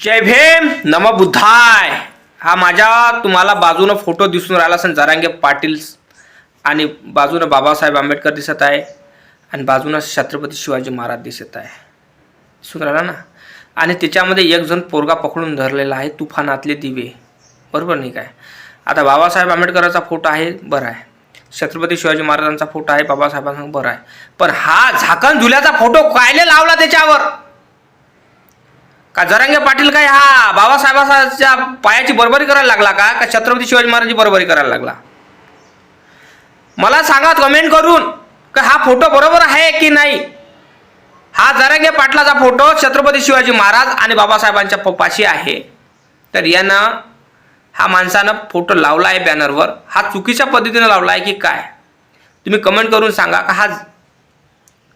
जय भीम नम बुद्धाय. हा माझ्या तुम्हाला बाजूनं फोटो दिसून राहिला असेल जरांगे पाटील आणि बाजूनं बाबासाहेब आंबेडकर दिसत आहे आणि बाजूनं छत्रपती शिवाजी महाराज दिसत आहे. दिसून राहिला ना? आणि त्याच्यामध्ये एक जण पोरगा पकडून धरलेला आहे तुफानातले दिवे. बरोबर नाही काय? आता बाबासाहेब आंबेडकरांचा फोटो आहे बरं आहे. छत्रपती शिवाजी महाराजांचा फोटो आहे बाबासाहेबांचा बरं आहे. पण हा झाकण झुल्याचा फोटो कायले लावला त्याच्यावर? का जरांगे पाटील काय हा बाबासाहेबांच्या पायाची बरोबरी करायला लागला का? का छत्रपती शिवाजी महाराजांची बरोबरी करायला लागला? मला सांगा कमेंट करून का हा फोटो बरोबर आहे की नाही? हा जरांगे पाटलाचा फोटो छत्रपती शिवाजी महाराज आणि बाबासाहेबांच्या पप्पाशी आहे. तर यानं हा माणसानं फोटो लावला आहे बॅनरवर हा चुकीच्या पद्धतीनं लावला आहे की काय? तुम्ही कमेंट करून सांगा का हा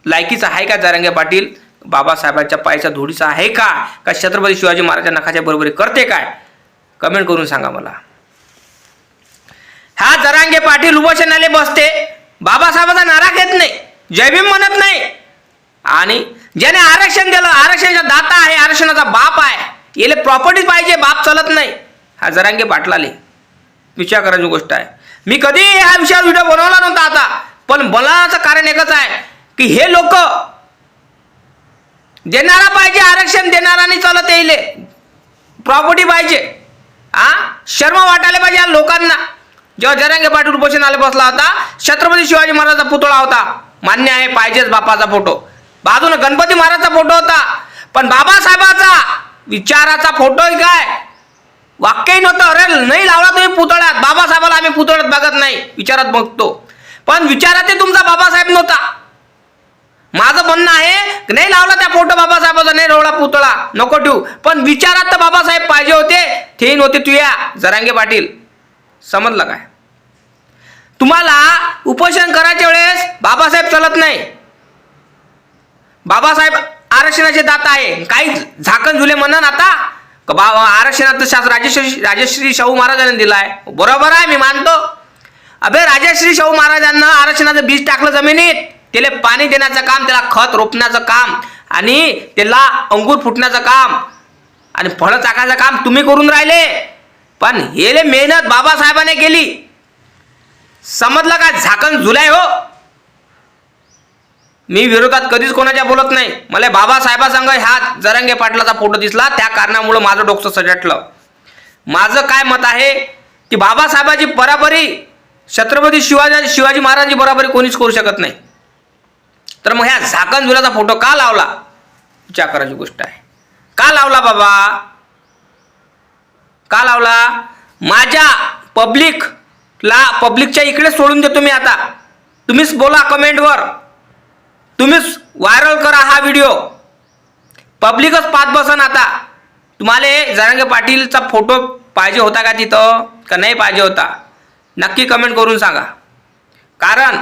लायकीचा आहे का जरांगे पाटील? बाबासाहेबांच्या पायाच्या धुडीचा आहे का? का छत्रपती शिवाजी महाराजांच्या नखाच्या बरोबरी करते काय? कमेंट करून सांगा मला. हा जरांगे पाटील उपोषणाले बसते. बाबासाहेबाचा नारा घेत नाही. जयभीम म्हणत नाही. आणि ज्याने आरक्षण दिलं आरक्षणाचा दाता आहे आरक्षणाचा बाप आहे. याला प्रॉपर्टीच पाहिजे बाप चालत नाही. हा जरांगे पाटलाले. विचार करायची गोष्ट आहे. मी कधी ह्या विषयावर व्हिडिओ बनवला नव्हता आता. पण बनवण्याचं कारण एकच आहे की हे लोक देणारा पाहिजे आरक्षण देणारा नाही चालत येईल प्रॉपर्टी पाहिजे. हा शर्म वाटायला पाहिजे या लोकांना. जेव्हा जरांगे पाटील उपोषणाला बसला होता छत्रपती शिवाजी महाराजांचा पुतळा होता. मान्य आहे पाहिजेच बापाचा फोटो. बाजूला गणपती महाराजचा फोटो होता. पण बाबासाहेबाचा विचाराचा फोटो काय? वाक्यही नव्हतं. अरे नाही लावला तुम्ही पुतळ्यात. बाबासाहेबाला आम्ही पुतळ्यात बघत नाही. विचारात बघतो. पण विचारात तुमचा बाबासाहेब नव्हता. माझं म्हणणं आहे नाही लावला त्या फोटो बाबासाहेबाचा नाही रोवला पुतळा. नको ठेवू. पण विचारात तर बाबासाहेब पाहिजे होते. ते नव्हते तुया जरांगे पाटील. समजलं काय? तुम्हाला उपोषण करायच्या वेळेस बाबासाहेब चालत नाही. बाबासाहेब आरक्षणाचे दाता आहे. काही झाकण झुले म्हणन आता. का बा आरक्षणात शास्त्र राजश्री राजश्री शाहू महाराजांनी दिलाय बरोबर आहे मी मानतो. अबे राजश्री शाहू महाराजांना आरक्षणाचं बीज टाकलं जमिनीत. त्याला पाणी देण्याचं काम त्याला खत रोपण्याचं काम आणि त्याला अंगूर फुटण्याचं काम आणि फळं चाकायचं काम तुम्ही करून राहिले. पण हेले मेहनत बाबासाहेबाने केली. समजलं का झाकण झुलाय हो? मी विरोधात कधीच कोणाच्या बोलत नाही. मला बाबासाहेबासंग ह्या जरंगे पाटलाचा फोटो दिसला. त्या कारणामुळं माझं डोकं सजटलं. माझं काय मत आहे की बाबासाहेबाची बराबरी छत्रपती शिवाजी शिवाजी महाराजांची बराबरी कोणीच करू शकत नाही. तर मग ह्या झाकण झुल्याचा फोटो का लावला? विचार करायची गोष्ट आहे. का लावला बाबा? का लावला? माझ्या पब्लिकला पब्लिकच्या इकडे सोडून देतो मी आता. तुम्हीच बोला कमेंटवर. तुम्हीच व्हायरल करा हा व्हिडिओ. पब्लिकच पाच बसन आता. तुम्हाला जरांगे पाटीलचा फोटो पाहिजे होता का तिथं? का नाही पाहिजे होता? नक्की कमेंट करून सांगा. कारण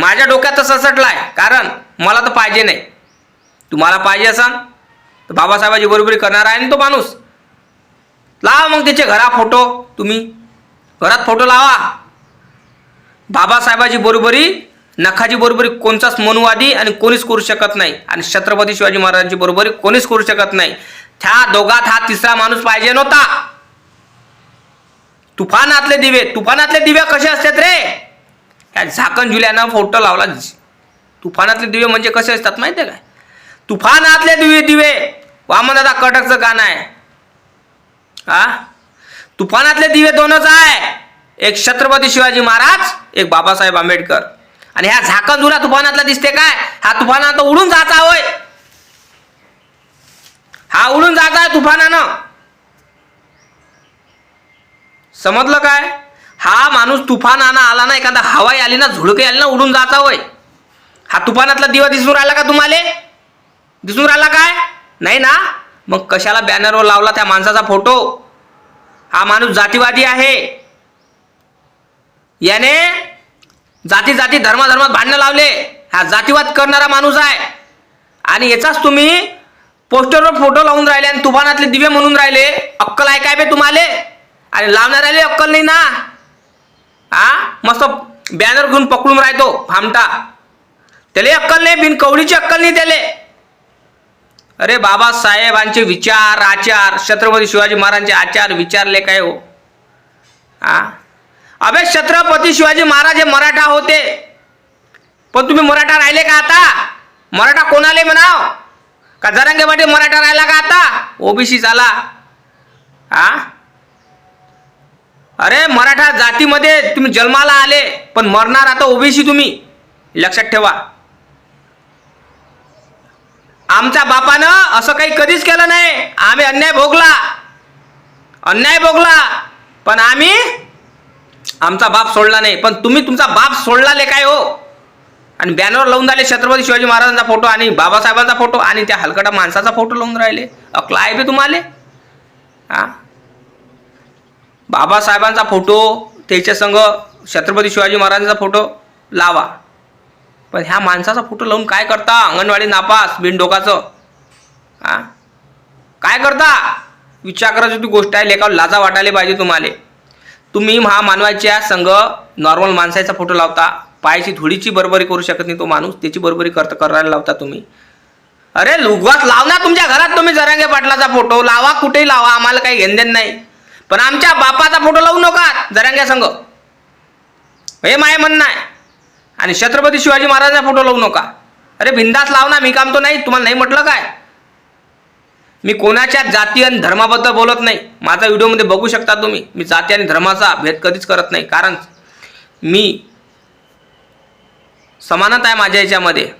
माझ्या डोक्यात तर ससटला आहे कारण मला तर पाहिजे नाही. तुम्हाला पाहिजे असाल तर बाबासाहेबाची बरोबरी करणार आहे ना तो माणूस. लावा मग त्याचे घरा फोटो तुम्ही. घरात फोटो लावा. बाबासाहेबाची बरोबरी नखाची बरोबरी कोणताच मनुवादी आणि कोणीच करू शकत नाही. आणि छत्रपती शिवाजी महाराजांची बरोबरी कोणीच करू शकत नाही. त्या दोघात हा तिसरा माणूस पाहिजे नव्हता. तुफानातले दिवे तुफानातले दिवे कसे असतात रे? झाकण झुल्यानं फोटो लावला तुफानातले दिवे म्हणजे कसे असतात माहिती आहे काय? तुफानातले दिवे दिवे. वामनदादा कटकचं गाणं आहे. हा? तुफानातले दिवे दोनच आहे. एक छत्रपती शिवाजी महाराज एक बाबासाहेब आंबेडकर. आणि ह्या झाकण झुला तुफानातला दिसते काय? हा तुफानात उडून जायचा होय. हा उडून जात आहे तुफानानं. समजलं काय? हा माणूस तुफान आणा आला ना एखादा हवाई आली ना झुडके आली ना उडून जाता होय. हा तुफानातला दिवा दिसून राहिला का तुम्हाला? दिसून राहिला काय? नाही ना? मग कशाला बॅनरवर लावला त्या माणसाचा फोटो हा माणूस जातीवादी आहे. याने जाती जाती धर्माधर्मात भांडणं लावले. हा जातीवाद करणारा माणूस आहे. आणि याचाच तुम्ही पोस्टरवर फोटो लावून राहिले आणि तुफानातले दिवे म्हणून राहिले. अक्कल आहे काय बे तुम्हाला? आणि लावणार राहिले अक्कल नाही ना? आ मस्त बॅनर घेऊन पकडून राहतो फामटा त्याला अक्कल नाही बिन कवडीची अक्कल नाही त्याले. अरे बाबासाहेबांचे विचार आचार छत्रपती शिवाजी महाराजांचे आचार विचारले काय हो? आ अबे छत्रपती शिवाजी महाराज हे मराठा होते. पण तुम्ही मराठा राहिले का आता? मराठा कोणाले म्हणाव? का जरांगे पाटील मराठा राहिला का आता? ओबीसी झाला. हा? अरे मराठा जातीमध्ये तुम्ही जन्माला आले पण मरणार आता ओबीसी तुम्ही. लक्षात ठेवा. आमच्या बापानं असं काही कधीच केलं नाही. आम्ही अन्याय भोगला. अन्याय भोगला. पण आम्ही आमचा बाप सोडला नाही. पण तुम्ही तुमचा बाप सोडला ले काय हो? आणि बॅनर लावून राहिले छत्रपती शिवाजी महाराजांचा फोटो आणि बाबासाहेबांचा फोटो आणि त्या हलकटा माणसाचा फोटो लावून राहिले. अकला आहे बे तुम्हाला? हां? बाबासाहेबांचा फोटो त्याच्या संग छत्रपती शिवाजी महाराजांचा फोटो लावा. पण ह्या माणसाचा फोटो लावून काय करता? अंगणवाडी नापास बिनडोकाचं. हा काय करता? विचार करायची ती गोष्ट आहे लेखावर लाजा वाटायला पाहिजे तुम्हाला. तुम्ही हा मानवाच्या संघ नॉर्मल माणसाचा फोटो लावता. पायाची धुळीची बरोबरी करू शकत नाही तो माणूस त्याची बरोबरी करता करायला लावता तुम्ही. अरे लुगवात लाव ना तुमच्या घरात तुम्ही जरांगे पाटलाचा फोटो. लावा कुठेही लावा आम्हाला काही घेणदेण नाही. पण आमच्या बापाचा फोटो लावू नका जरांग्या संघ हे माय म्हणणं आहे. आणि छत्रपती शिवाजी महाराजांचा फोटो लावू नका. अरे बिंदास लाव ना मी काम तो नाही तुम्हाला नाही म्हटलं काय? मी कोणाच्या जाती आणि धर्माबद्दल बोलत नाही. माझा व्हिडिओमध्ये बघू शकता तुम्ही. मी जाती आणि धर्माचा भेद कधीच करत नाही. कारण मी समानता आहे माझ्या याच्यामध्ये.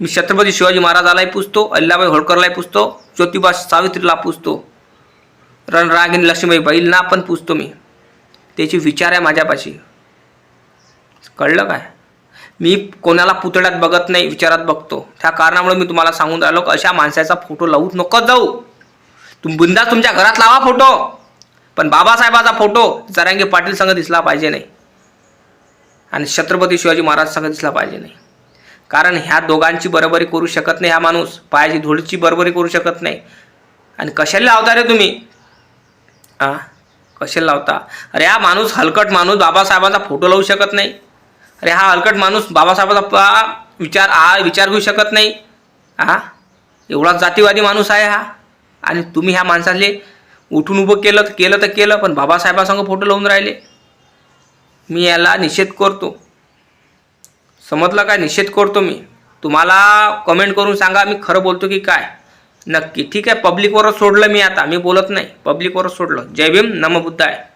मी छत्रपती शिवाजी महाराजालाही पुजतो अल्लाबाई होळकरलाही पुजतो ज्योतिबा सावित्रीला पुजतो. रणरागिनी लक्ष्मीबाई बैलना पण पुजतो मी. त्याची विचार आहे माझ्यापाशी. कळलं काय? मी कोणाला पुतळ्यात बघत नाही विचारात बघतो. त्या कारणामुळे मी तुम्हाला सांगून राहिलो की अशा माणसाचा फोटो लावूच नको जाऊ. तुम बिंदा तुमच्या घरात लावा फोटो. पण बाबासाहेबाचा फोटो जरांगे पाटील संघ दिसला पाहिजे नाही. आणि छत्रपती शिवाजी महाराज संघ दिसला पाहिजे नाही. कारण ह्या दोघांची बरोबरी करू शकत नाही हा माणूस. पायाची धुळीची बरोबरी करू शकत नाही. आणि कशाला लावता रे तुम्ही? आ कसे लावता? अरे हा माणूस हलकट माणूस बाबासाहेबांचा फोटो लावू शकत नाही. अरे हा हलकट माणूस बाबासाहेबांचा विचार हा विचार घेऊ शकत नाही. हा? एवढा जातीवादी माणूस आहे हा. आणि तुम्ही ह्या माणसाले उठून उभं केलं तर केलं तर केलं पण बाबासाहेबासंग फोटो लावून राहिले. मी याला निषेध करतो. समजलं काय निषेध करतो मी. तुम्हाला कमेंट करून सांगा मी खरं बोलतो की काय? नक्की. ठीक आहे पब्लिकवरच सोडलं मी आता. मी बोलत नाही. पब्लिकवरच सोडलं. जय भीम नम आहे